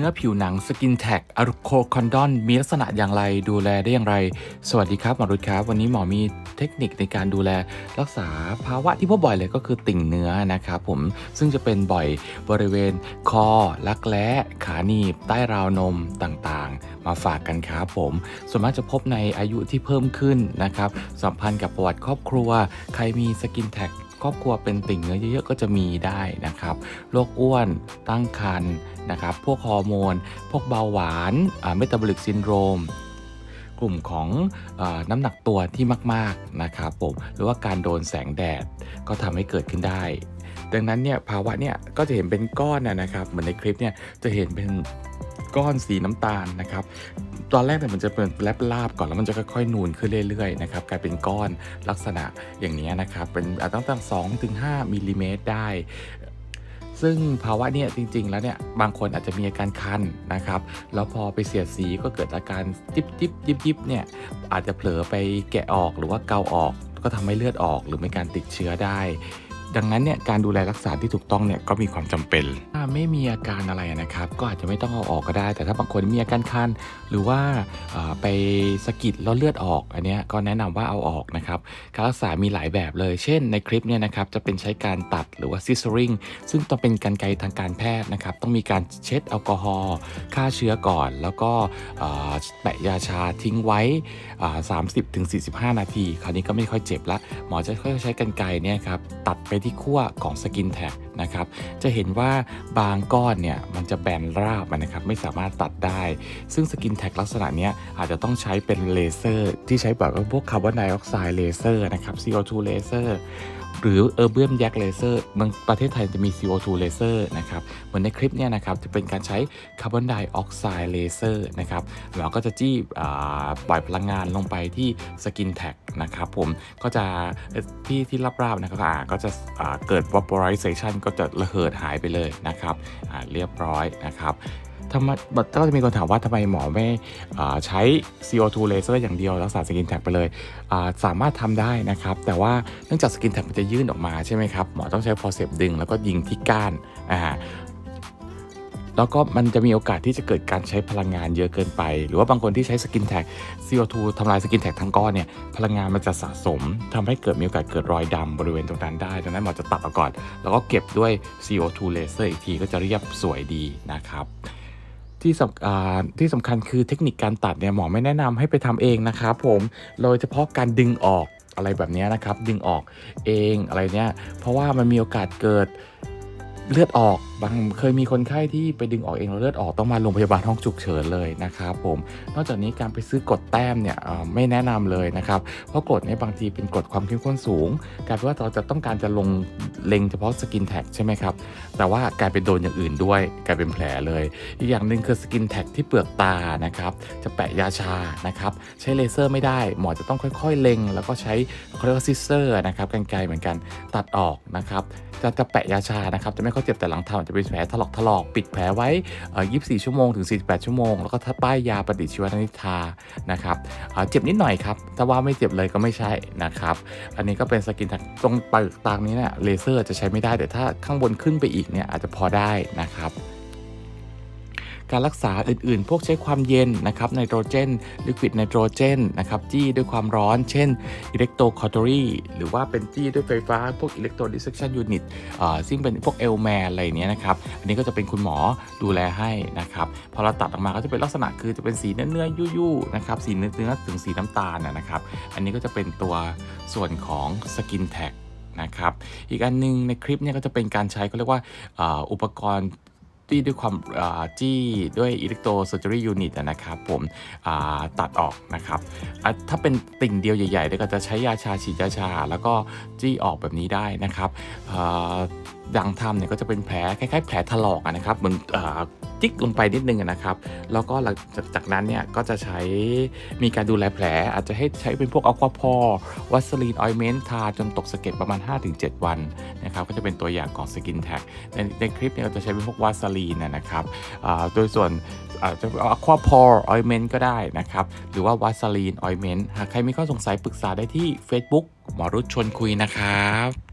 นื้อผิวหนังสกินแท็กอะโคคอนดอนมีลักษณะอย่างไรดูแลได้อย่างไร สวัสดีครับหมอรุดครับ วันนี้หมอมีเทคนิคในการดูแลรักษาภาวะที่พบบ่อยเลยก็คือติ่งเนื้อนะครับผมซึ่งจะเป็นบ่อยบริเวณคอรักแร้ขาหนีบ ใต้ราวนมต่างๆ มาฝากกันครับผมส่วนมากจะพบในอายุที่เพิ่มขึ้นนะครับสัมพันธ์กับประวัติครอบครัว ใครมีสกินแท็กครอบครัวเป็นติ่งเนื้อเยอะๆก็จะมีได้นะครับโรคอ้วนตั้งครรภ์ นะครับ พวกฮอร์โมน พวกเบาหวานเมตาบอลิกซินโดรม กลุ่มของอาน้ำหนักตัวที่มากๆนะครับผม หรือว่าการโดนแสงแดดก็ทำให้เกิดขึ้นได้ ดังนั้นเนี่ยภาวะเนี่ยก็จะเห็นเป็นก้อนนะครับ เหมือนในคลิปเนี่ยจะเห็นเป็นก้อนสีน้ำตาลนะครับ ตอนแรกเนี่ยมันจะเป็นแลบลาบก่อนแล้วมันจะค่อยๆนูนขึ้นเรื่อยๆนะครับกลายเป็นก้อนลักษณะอย่างนี้นะครับ เป็นอะตั้งแต่2ถึง5มิลลิเมตรได้ ซึ่งภาวะเนี่ยจริง ๆ แล้วเนี่ยบางคนอาจจะมีอาการคันนะครับแล้วพอไปเสียดสีก็เกิดอาการจิบจิบยิบยิบเนี่ยอาจจะเผลอไปแกะออกหรือว่าเกาออก ก็ทำให้เลือดออกหรือมีการติดเชื้อได้ ดังนั้นเนี่ยการดูแลรักษาที่ถูกต้องเนี่ยก็มีความจำเป็น ถ้าไม่มีอาการอะไรนะครับ ก็อาจจะไม่ต้องเอาออกก็ได้ แต่ถ้าบางคนมีอาการคันหรือว่าไปสะกิดแล้วเลือดออกอันนี้ก็แนะนำว่าเอาออกนะครับการรักษามีหลายแบบเลย เช่นในคลิปเนี่ยนะครับจะเป็นใช้การตัดหรือว่าซิสริงซึ่งต้องเป็นการไกรทางการแพทย์นะครับต้องมีการเช็ดแอลกอฮอล์ฆ่าเชื้อก่อน แล้วก็แปะยาชาทิ้งไว้ 30ถึง45 นาที คราวนี้ก็ไม่ค่อยเจ็บละหมอจะค่อยใช้กันไกรเนี่ยครับตัดไปที่ขั้วของสกินแท็กนะครับ จะเห็นว่าบางก้อนเนี่ยมันจะแบนราบนะครับไม่สามารถตัดได้ ซึ่งสกินแท็กลักษณะนี้อาจจะต้องใช้เป็นเลเซอร์ ที่ใช้แบบพวกคาร์บอนไดออกไซด์เลเซอร์นะครับ CO2 เลเซอร์หรือเออร์เบียมแยกเลเซอร์บางประเทศไทยจะมี CO2 เลเซอร์นะครับ เหมือนในคลิปเนี่ยนะครับ จะเป็นการใช้คาร์บอนไดออกไซด์เลเซอร์นะครับเราก็จะจี้ปล่อยพลังงานลงไปที่สกินแท็กนะครับผมก็จะเอ่ที่ที่ราบๆนะครับก็จะเกิด vaporization ก็จะระเหิดหายไปเลยนะครับเรียบร้อยนะครับทำไมก็จะมีคนถามว่าทำไมหมอไม่ใช้ CO2 เลเซอร์อย่างเดียวรักษาสกินแท็กไปเลย สามารถทำได้นะครับ แต่ว่าเนื่องจากสกินแท็กมันจะยื่นออกมาใช่ไหมครับ หมอต้องใช้ฟอร์เซปดึงแล้วก็ยิงที่ก้านอ่า แล้วก็มันจะมีโอกาสที่จะเกิดการใช้พลังงานเยอะเกินไป หรือว่าบางคนที่ใช้สกินแท็ก CO2 ทำลายสกินแท็กทั้งก้อนเนี่ยพลังงานมันจะสะสมทำให้เกิดมีโอกาสเกิดรอยดำบริเวณตรงนั้นได้ดังนั้นหมอจะตัดออกก่อน แล้วก็เก็บด้วย CO2 เลเซอร์อีกทีก็จะเรียบสวยดีนะครับที่สำอ่าที่สำคัญคือเทคนิคการตัดเนี่ยหมอไม่แนะนำให้ไปทำเองนะครับผมโดยเฉพาะการดึงออกอะไรแบบนี้นะครับ ดึงออกเองอะไรเนี้ยเพราะว่ามันมีโอกาสเกิดเลือดออก บางเคยมีคนไข้ที่ไปดึงออกเองแล้วเลือดออกต้องมาโรงพยาบาลห้องฉุกเฉินเลยนะครับผม นอกจากนี้การไปซื้อกดแต้มเนี่ยไม่แนะนำเลยนะครับเพราะกดเนี่ยบางทีเป็นกดความเข้มข้นสูงกลายเป็นว่าเราจะต้องการจะลงเล็งเฉพาะสกินแท็กใช่ไหมครับแต่ว่ากลายเป็นโดนอย่างอื่นด้วย กลายเป็นแผลเลย อีกอย่างหนึ่งคือสกินแท็กที่เปลือกตานะครับจะแปะยาชานะครับใช้เลเซอร์ไม่ได้หมอจะต้องค่อย ๆ เล็ง แล้วก็ใช้เขาเรียกว่าซิสเซอร์นะครับกันไกรเหมือนกันตัดออกนะครับจะจะแปะยาชานะครับจะไม่ค่อยเจ็บแต่หลังทำจะเป็นแผลถลอกถลอกปิดแผลไว้เอ่อ24 ชั่วโมงถึง 48 ชั่วโมง แล้วก็ทาป้ายยาปฏิชีวนิทานะครับเจ็บนิดหน่อยครับ ถ้าว่าไม่เจ็บเลยก็ไม่ใช่นะครับ อันนี้ก็เป็นสกินตรงปลือกตานี้เนี่ยเลเซอร์จะใช้ไม่ได้แต่ถ้าข้างบนขึ้นไปอีกเนี่ยอาจจะพอได้นะครับ การรักษาอื่นๆ พวกใช้ความเย็นนะครับไนโตรเจนลิควิดไนโตรเจนนะครับจี้ด้วยความร้อน เช่นอิเล็กโตรคอร์ตอรีหรือว่าเป็นจี้ด้วยไฟฟ้า พวกอิเล็กโตรดิสเซชันยูนิตซึ่งเป็นพวกเอลแมนอะไรเนี้ยนะครับ อันนี้ก็จะเป็นคุณหมอดูแลให้นะครับ พอเราตัดออกมาก็จะเป็นลักษณะคือจะเป็นสีเนื้อเนื้อๆยุ่ๆนะครับสีเนื้อเนื้อๆถึงสีน้ำตาลนะครับ อันนี้ก็จะเป็นตัวส่วนของสกินแท็กนะครับ อีกอันหนึงในคลิปเนี่ยก็จะเป็นการใช้เขาเรียกว่าอุปกรณ์ จี้ด้วยความจี้ด้วยอิเล็กโทรเซอร์เจอรี่ยูนิตนะครับผมตัดออกนะครับถ้าเป็นติ่งเดียวใหญ่ๆเนี่ยก็จะใช้ยาชาฉีดยาชา แล้วก็จี้ออกแบบนี้ได้นะครับ ดังทำเนี่ยก็จะเป็นแผลคล้ายๆ แผลถลอกนะครับเหมือนจิกลงไปนิดนึงนะครับ แล้วก็หลังจากนั้นเนี่ยก็จะใช้มีการดูแลแผล อาจจะให้ใช้เป็นพวกอควาพอวัสลีนออยเมนต์ทาจนตกสะเก็ดประมาณ 5-7 วันนะครับก็จะเป็นตัวอย่างของสกินแท็กในในคลิปเนี่ยเราจะใช้เป็นพวกวาสลีนนะครับโดยส่วนอาจจะอควาพอออยเมนต์ก็ได้นะครับ หรือว่าวาสลีนออยเมนต์หากใครมีข้อสงสัยปรึกษาได้ที่ Facebook หมอรุชชวนคุยนะครับ